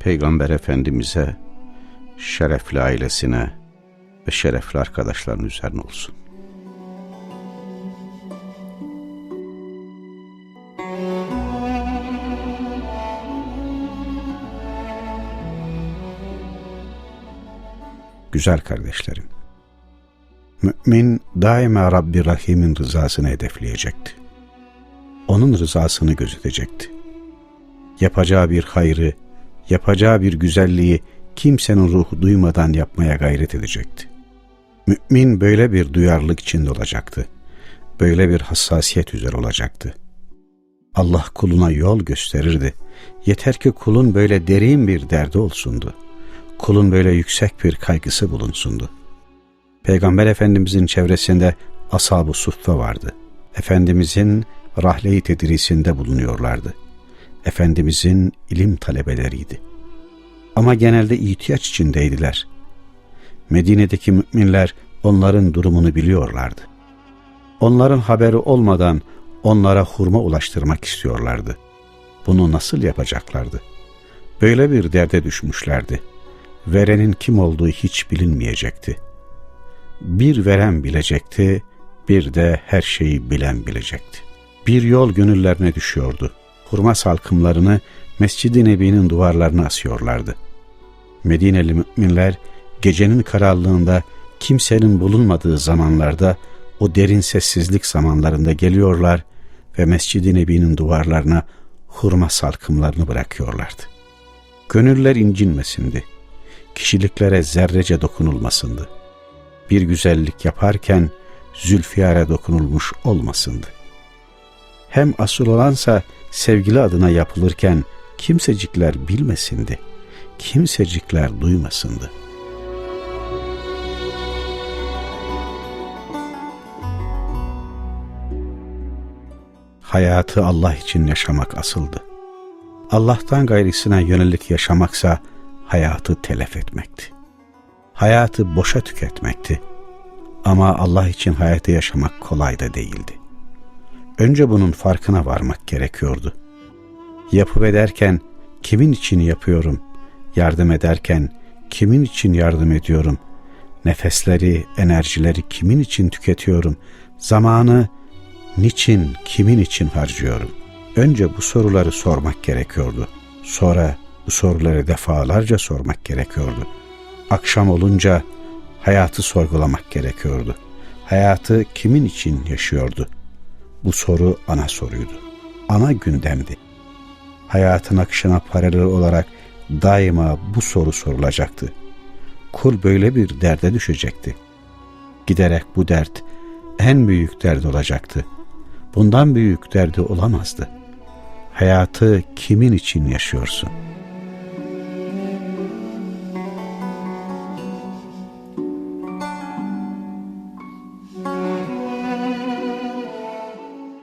Peygamber Efendimiz'e, şerefli ailesine ve şerefli arkadaşların üzerine olsun. Güzel kardeşlerim, mümin daima Rabbi Rahim'in rızasını hedefleyecekti. Onun rızasını gözetecekti. Yapacağı bir hayrı, yapacağı bir güzelliği kimsenin ruhu duymadan yapmaya gayret edecekti. Mümin böyle bir duyarlılık içinde olacaktı. Böyle bir hassasiyet üzere olacaktı. Allah kuluna yol gösterirdi. Yeter ki kulun böyle derin bir derdi olsundu. Kulun böyle yüksek bir kaygısı bulunsundu. Peygamber Efendimizin çevresinde ashab-ı suffe vardı. Efendimizin rahle-i tedrisinde bulunuyorlardı. Efendimizin ilim talebeleriydi. Ama genelde ihtiyaç içindeydiler. Medine'deki müminler onların durumunu biliyorlardı. Onların haberi olmadan onlara hurma ulaştırmak istiyorlardı. Bunu nasıl yapacaklardı? Böyle bir derde düşmüşlerdi. Verenin kim olduğu hiç bilinmeyecekti. Bir veren bilecekti, bir de her şeyi bilen bilecekti. Bir yol gönüllerine düşüyordu. Hurma salkımlarını Mescid-i Nebi'nin duvarlarına asıyorlardı. Medineli müminler gecenin karanlığında kimsenin bulunmadığı zamanlarda o derin sessizlik zamanlarında geliyorlar ve Mescid-i Nebi'nin duvarlarına hurma salkımlarını bırakıyorlardı. Gönüller incinmesindi. Kişiliklere zerrece dokunulmasındı. Bir güzellik yaparken zülfiyare dokunulmuş olmasındı. Hem asıl olansa sevgili adına yapılırken kimsecikler bilmesindi. Kimsecikler duymasındı. Hayatı Allah için yaşamak asıldı. Allah'tan gayrısına yönelik yaşamaksa hayatı telef etmekti. Hayatı boşa tüketmekti. Ama Allah için hayatı yaşamak kolay da değildi. Önce bunun farkına varmak gerekiyordu. Yapıp ederken kimin için yapıyorum? Yardım ederken kimin için yardım ediyorum? Nefesleri, enerjileri kimin için tüketiyorum? Zamanı niçin, kimin için harcıyorum? Önce bu soruları sormak gerekiyordu. Sonra bu soruları defalarca sormak gerekiyordu. Akşam olunca hayatı sorgulamak gerekiyordu. Hayatı kimin için yaşıyordu? Bu soru ana soruydu. Ana gündemdi. Hayatın akışına paralel olarak daima bu soru sorulacaktı. Kul böyle bir derde düşecekti. Giderek bu dert en büyük dert olacaktı. Bundan büyük derdi olamazdı. Hayatı kimin için yaşıyorsun?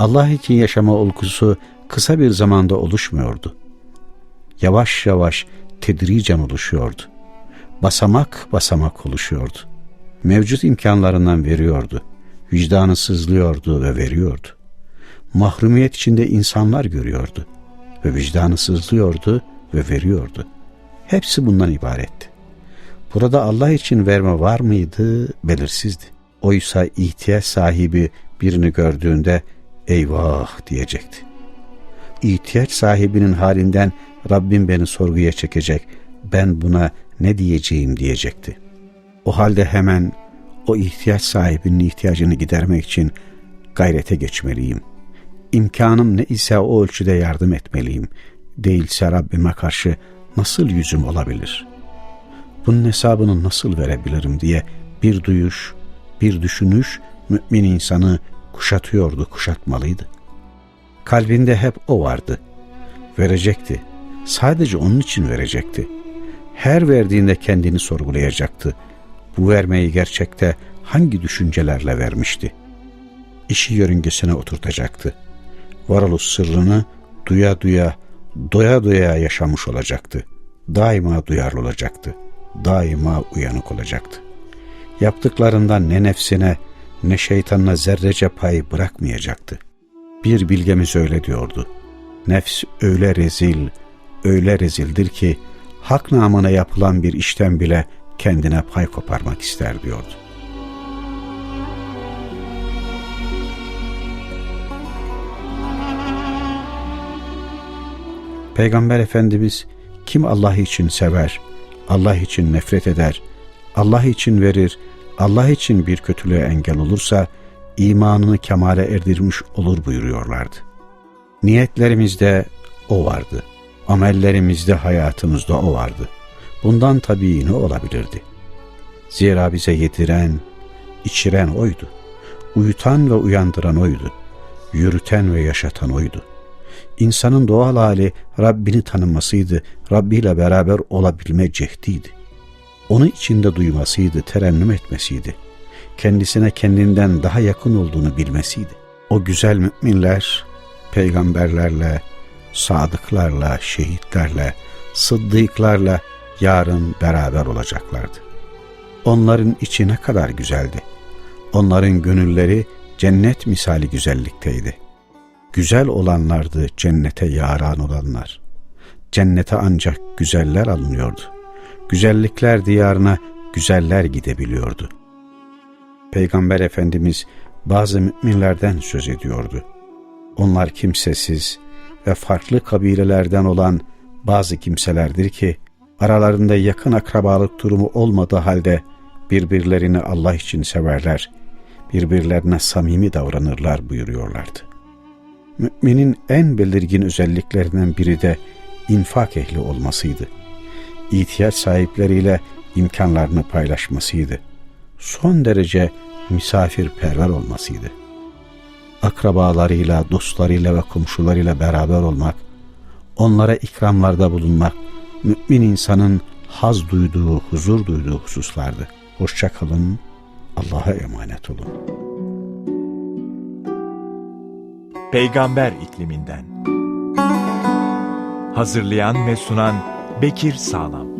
Allah için yaşama olgusu kısa bir zamanda oluşmuyordu. Yavaş yavaş tedricen oluşuyordu. Basamak basamak oluşuyordu. Mevcut imkanlarından veriyordu. Vicdanı sızlıyordu ve veriyordu. Mahrumiyet içinde insanlar görüyordu ve vicdanı sızlıyordu ve veriyordu. Hepsi bundan ibaretti. Burada Allah için verme var mıydı belirsizdi. Oysa ihtiyaç sahibi birini gördüğünde eyvah diyecekti. İhtiyaç sahibinin halinden Rabbim beni sorguya çekecek, ben buna ne diyeceğim diyecekti. O halde hemen o ihtiyaç sahibinin ihtiyacını gidermek için gayrete geçmeliyim. İmkanım ne ise o ölçüde yardım etmeliyim. Değilse Rabbime karşı nasıl yüzüm olabilir? Bunun hesabını nasıl verebilirim diye bir duyuş, bir düşünüş mümin insanı kuşatıyordu, kuşatmalıydı. Kalbinde hep o vardı. Verecekti. Sadece onun için verecekti. Her verdiğinde kendini sorgulayacaktı. Bu vermeyi gerçekte hangi düşüncelerle vermişti? İşi yörüngesine oturtacaktı. Varoluş sırrını duya duya, doya doya yaşamış olacaktı. Daima duyarlı olacaktı. Daima uyanık olacaktı. Yaptıklarından ne nefsine ne şeytanına zerrece pay bırakmayacaktı. Bir bilgemiz öyle diyordu. Nefs öyle rezil, öyle rezildir ki hak namına yapılan bir işten bile kendine pay koparmak ister diyordu. Peygamber Efendimiz kim Allah için sever, Allah için nefret eder, Allah için verir, Allah için bir kötülüğe engel olursa imanını kemale erdirmiş olur buyuruyorlardı. Niyetlerimizde o vardı. Amellerimizde, hayatımızda o vardı. Bundan tabii ne olabilirdi? Zira bize yediren, içiren oydu. Uyutan ve uyandıran oydu. Yürüten ve yaşatan oydu. İnsanın doğal hali Rabbini tanımasıydı, Rabbi ile beraber olabilme cehdiydi. Onu içinde duymasıydı, terennüm etmesiydi. Kendisine kendinden daha yakın olduğunu bilmesiydi. O güzel müminler, peygamberlerle, sadıklarla, şehitlerle, sıddıklarla yarın beraber olacaklardı. Onların içi ne kadar güzeldi. Onların gönülleri cennet misali güzellikteydi. Güzel olanlardı cennete yaran olanlar. Cennete ancak güzeller alınıyordu. Güzellikler diyarına güzeller gidebiliyordu. Peygamber Efendimiz bazı müminlerden söz ediyordu. Onlar kimsesiz ve farklı kabilelerden olan bazı kimselerdir ki aralarında yakın akrabalık durumu olmadığı halde birbirlerini Allah için severler, birbirlerine samimi davranırlar buyuruyorlardı. Müminin en belirgin özelliklerinden biri de infak ehli olmasıydı. İhtiyaç sahipleriyle imkanlarını paylaşmasıydı. Son derece misafirperver olmasıydı. Akrabalarıyla, dostlarıyla ve komşularıyla beraber olmak, onlara ikramlarda bulunmak, mümin insanın haz duyduğu, huzur duyduğu hususlardı. Hoşça kalın, Allah'a emanet olun. Peygamber ikliminden. Hazırlayan ve sunan Bekir Sağlam.